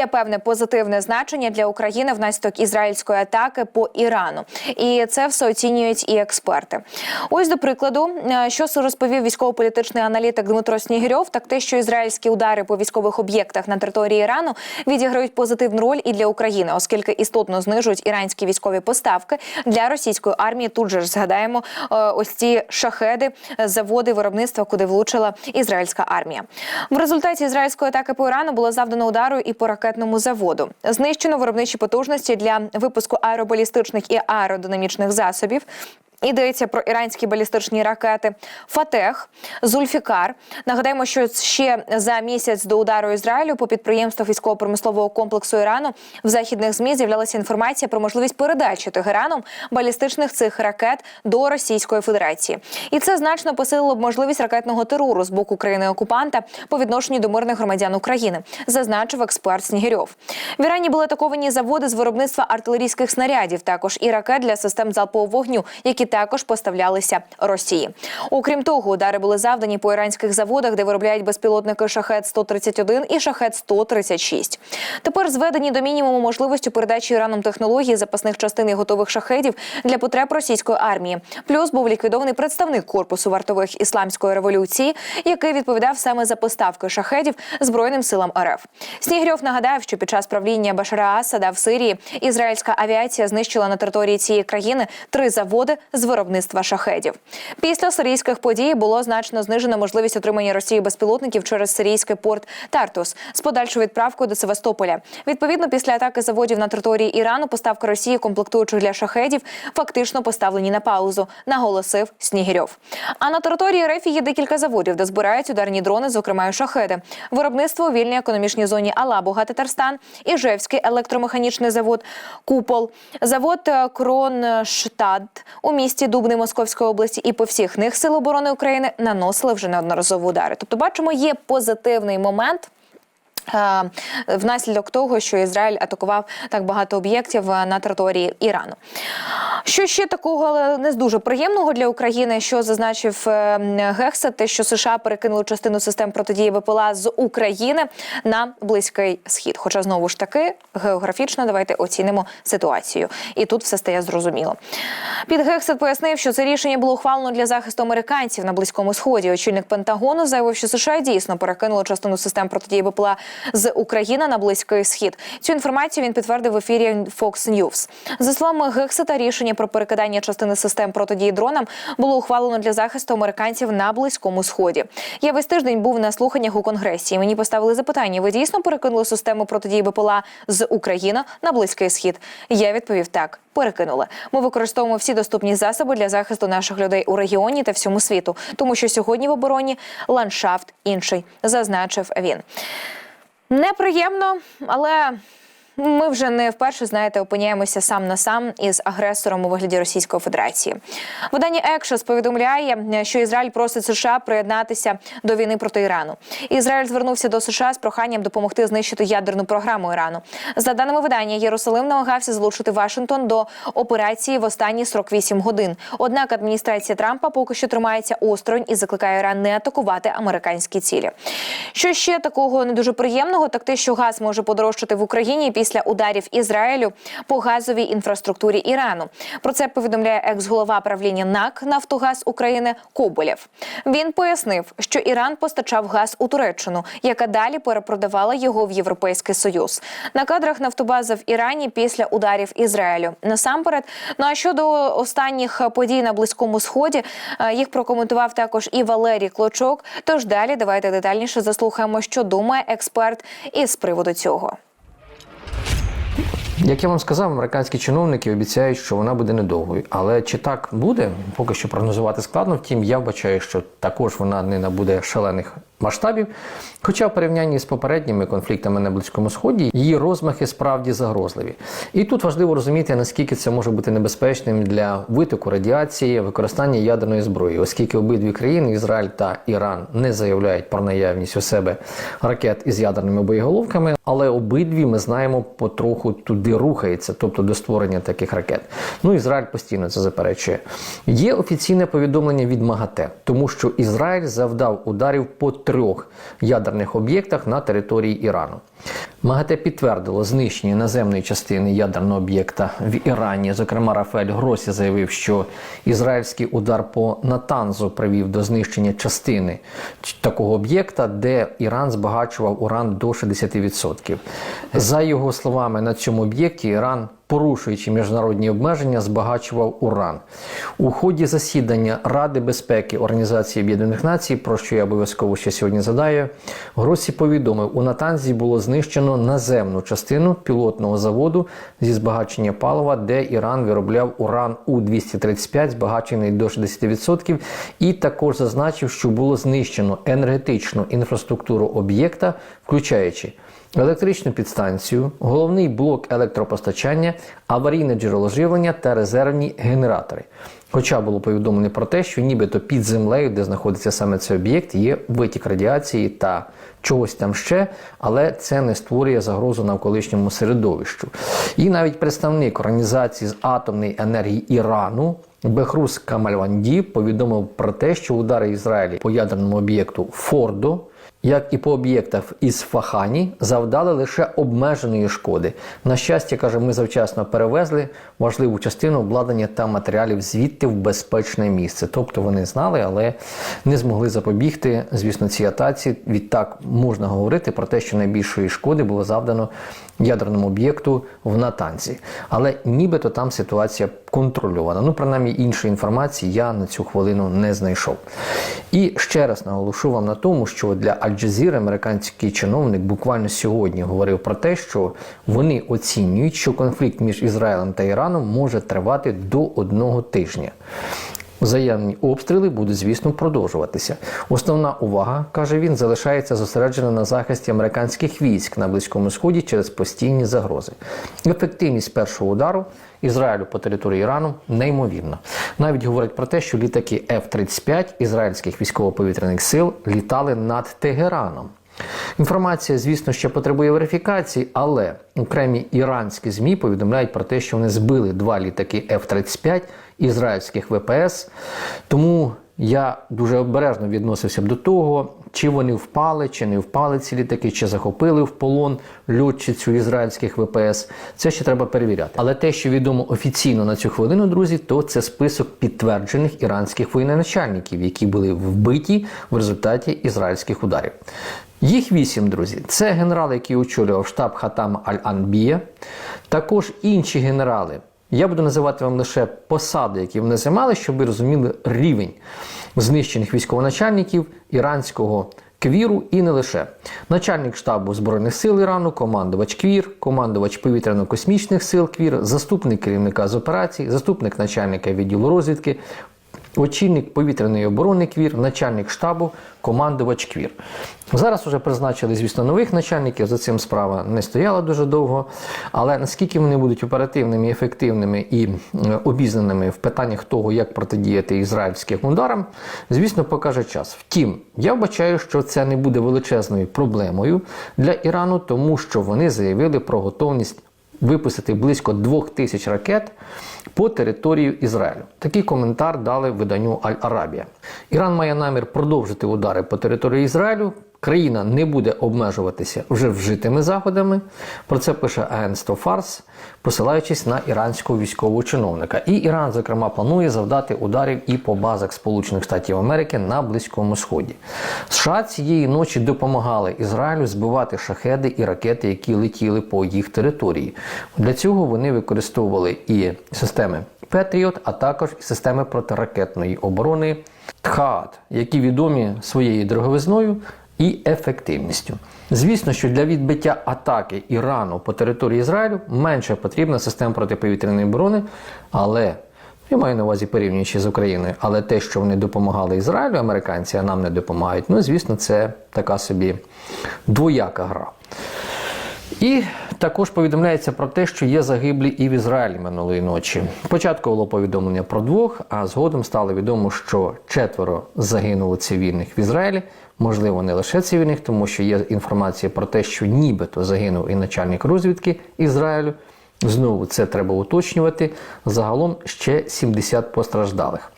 є певне позитивне значення для України внаслідок ізраїльської атаки по Ірану, і це все оцінюють і експерти. Ось до прикладу, е, що розповів військово-політичний аналітик Дмитро Снігирьов, так те, що ізраїльські удари по військових об'єктах на території Ірану відіграють позитивну роль і для України, оскільки істотно знижують іранські військові поставки для російської армії. Тут же ж згадаємо е, ось ці шахеди, заводи виробництва, куди влучила ізраїльська армія. В результаті ізраїльської атаки по Ірану було завдано удару і по ракетному заводу. Знищено виробничі потужності для випуску аеробалістичних і аеродинамічних засобів. Йдеться про іранські балістичні ракети Фатех, Зульфікар. Нагадаємо, що ще за місяць до удару Ізраїлю по підприємствах військово-промислового комплексу Ірану в західних змі з'являлася інформація про можливість передачі Тегераном балістичних цих ракет до Російської Федерації, і це значно посилило б можливість ракетного терору з боку країни окупанта по відношенню до мирних громадян України, зазначив експерт Снігирьов. В Ірані були атаковані заводи з виробництва артилерійських снарядів, також і ракет для систем залпового вогню, які також поставлялися Росії. Окрім того, удари були завдані по іранських заводах, де виробляють безпілотники шахет 131 і шахет 136 Тепер зведені до мінімуму можливості передачі Іраном технології запасних частин і готових шахедів для потреб російської армії. Плюс був ліквідований представник корпусу вартових ісламської революції, який відповідав саме за поставки шахедів збройним силам РФ. Снігрьов нагадав, що під час правління Башара Асада в Сирії ізраїльська авіація знищила на території цієї країни три заводи з виробництва шахедів. Після сирійських подій було значно знижено можливість отримання Росії безпілотників через сирійський порт Тартус з подальшою відправкою до Севастополя. Відповідно, після атаки заводів на території Ірану поставка Росії комплектуючих для шахедів фактично поставлені на паузу, наголосив Снігірьов. А на території РФ є декілька заводів, де збирають ударні дрони, зокрема і шахеди. Виробництво у вільній економічній зоні Алабуга, Татарстан, Іжевський електромеханічний завод Купол, завод е, Кронштадт у місті Дубни Московської області і по всіх них сил оборони України наносили вже неодноразово удари. Тобто, бачимо, є позитивний момент. Е, Внаслідок того, що Ізраїль атакував так багато об'єктів е, на території Ірану. Що ще такого але не з дуже приємного для України, що зазначив е, Гексет, те, що США перекинули частину систем протидії БПЛА з України на близький схід. Хоча знову ж таки географічно давайте оцінимо ситуацію, і тут все стає зрозуміло. Під Гексет пояснив, що це рішення було ухвалено для захисту американців на близькому сході. Очільник Пентагону заявив, що США дійсно перекинули частину систем протидії БПЛА з України на близький схід. Цю інформацію він підтвердив в ефірі Fox News. За словами Гексета, рішення про перекидання частини систем протидії дронам було ухвалено для захисту американців на близькому сході. Я весь тиждень був на слуханнях у конгресі. і Мені поставили запитання: ви дійсно перекинули систему протидії БПЛА з України на близький схід? Я відповів так. Перекинули. Ми використовуємо всі доступні засоби для захисту наших людей у регіоні та всьому світу, тому що сьогодні в обороні ландшафт інший, зазначив він. Неприємно, але ми вже не вперше знаєте, опиняємося сам на сам із агресором у вигляді Російської Федерації. Видання Екшос повідомляє, що Ізраїль просить США приєднатися до війни проти Ірану. Ізраїль звернувся до США з проханням допомогти знищити ядерну програму Ірану. За даними видання, Єрусалим намагався залучити Вашингтон до операції в останні 48 годин. Однак адміністрація Трампа поки що тримається осторонь і закликає Іран не атакувати американські цілі. Що ще такого не дуже приємного, так те, що газ може подорожчати в Україні після ударів Ізраїлю по газовій інфраструктурі Ірану. Про це повідомляє екс-голова правління НАК Нафтогаз України Коболєв. Він пояснив, що Іран постачав газ у Туреччину, яка далі перепродавала його в Європейський Союз. На кадрах нафтобаза в Ірані після ударів Ізраїлю. Насамперед, ну а щодо останніх подій на близькому сході, е, їх прокоментував також і Валерій Клочок. Тож далі давайте детальніше заслухаємо, що думає експерт із приводу цього. Як я вам сказав, американські чиновники обіцяють, що вона буде недовгою. Але чи так буде, поки що прогнозувати складно. Втім, я вбачаю, що також вона не набуде шалених масштабів. Хоча в порівнянні з попередніми конфліктами на Близькому Сході її розмахи справді загрозливі. І тут важливо розуміти, наскільки це може бути небезпечним для витоку радіації, використання ядерної зброї, оскільки обидві країни, Ізраїль та Іран, не заявляють про наявність у себе ракет із ядерними боєголовками, але обидві ми знаємо потроху туди рухається, тобто до створення таких ракет. Ну Ізраїль постійно це заперечує. Є офіційне повідомлення від МАГАТЕ, тому що Ізраїль завдав ударів по трьох ядерних об'єктах на території Ірану. МАГАТЕ підтвердило знищення наземної частини ядерного об'єкта в Ірані. Зокрема, Рафаель Гросі заявив, що ізраїльський удар по Натанзу привів до знищення частини такого об'єкта, де Іран збагачував уран до 60%. За його словами, на цьому об'єкті Іран порушуючи міжнародні обмеження, збагачував уран. У ході засідання Ради безпеки Організації Об'єднаних Націй, про що я обов'язково ще сьогодні задаю, Гросі повідомив, у Натанзі було знищено наземну частину пілотного заводу зі збагачення палива, де Іран виробляв уран У-235, збагачений до 60%, і також зазначив, що було знищено енергетичну інфраструктуру об'єкта, включаючи електричну підстанцію, головний блок електропостачання, аварійне джерело живлення та резервні генератори. Хоча було повідомлено про те, що нібито під землею, де знаходиться саме цей об'єкт, є витік радіації та чогось там ще, але це не створює загрозу навколишньому середовищу. І навіть представник організації з атомної енергії Ірану. Бехрус Камальванді повідомив про те, що удари Ізраїлі по ядерному об'єкту Фордо як і по об'єктах із Фахані, завдали лише обмеженої шкоди. На щастя, каже, ми завчасно перевезли важливу частину обладнання та матеріалів звідти в безпечне місце. Тобто вони знали, але не змогли запобігти, звісно, цій атаці. Відтак можна говорити про те, що найбільшої шкоди було завдано ядерному об'єкту в Натанзі. Але нібито там ситуація контрольована. Ну, принаймні, іншої інформації я на цю хвилину не знайшов. І ще раз наголошу вам на тому, що для Аль-Джазіри американський чиновник буквально сьогодні говорив про те, що вони оцінюють, що конфлікт між Ізраїлем та Іраном може тривати до одного тижня. Взаємні обстріли будуть, звісно, продовжуватися. Основна увага, каже він, залишається зосереджена на захисті американських військ на Близькому Сході через постійні загрози. Ефективність першого удару Ізраїлю по території Ірану неймовірна. Навіть говорять про те, що літаки F-35 ізраїльських військово-повітряних сил літали над Тегераном. Інформація, звісно, ще потребує верифікації, але окремі іранські ЗМІ повідомляють про те, що вони збили два літаки F-35 ізраїльських ВПС. Тому я дуже обережно відносився до того, чи вони впали, чи не впали ці літаки, чи захопили в полон льотчицю ізраїльських ВПС. Це ще треба перевіряти. Але те, що відомо офіційно на цю хвилину, друзі, то це список підтверджених іранських воєначальників, які були вбиті в результаті ізраїльських ударів. Їх вісім, друзі. Це генерал, який очолював штаб Хатам Аль-Анбія, також інші генерали. Я буду називати вам лише посади, які вони займали, щоб ви розуміли рівень знищених військовоначальників іранського квіру і не лише. Начальник штабу Збройних сил Ірану, командувач Квір, командувач повітряно-космічних сил Квір, заступник керівника з операцій, заступник начальника відділу розвідки, очільник повітряної оборони Квір, начальник штабу, командувач Квір. Зараз вже призначили, звісно, нових начальників. За цим справа не стояла дуже довго. Але наскільки вони будуть оперативними, ефективними і обізнаними в питаннях того, як протидіяти ізраїльським ударам, звісно, покаже час. Втім, я вбачаю, що це не буде величезною проблемою для Ірану, тому що вони заявили про готовність випустити близько двох тисяч ракет по території Ізраїлю. Такий коментар дали виданню Аль-Арабія. Іран має намір продовжити удари по території Ізраїлю. Країна не буде обмежуватися вже вжитими заходами. Про це пише агентство Фарс, посилаючись на іранського військового чиновника. І Іран, зокрема, планує завдати ударів і по базах Сполучених Штатів Америки на Близькому Сході. США цієї ночі допомагали Ізраїлю збивати шахеди і ракети, які летіли по їх території. Для цього вони використовували і системи Петріот, а також і системи протиракетної оборони ТХААТ, які відомі своєю дороговизною і ефективністю. Звісно, що для відбиття атаки Ірану по території Ізраїлю менше потрібна система протиповітряної оборони, але я маю на увазі порівнюючи з Україною, але те, що вони допомагали Ізраїлю, американці, а нам не допомагають, ну звісно, це така собі двояка гра. І також повідомляється про те, що є загиблі і в Ізраїлі минулої ночі. Спочатку було повідомлення про двох, а згодом стало відомо, що четверо загинуло цивільних в Ізраїлі. Можливо, не лише цивільних, тому що є інформація про те, що нібито загинув і начальник розвідки Ізраїлю. Знову це треба уточнювати. Загалом ще 70 постраждалих.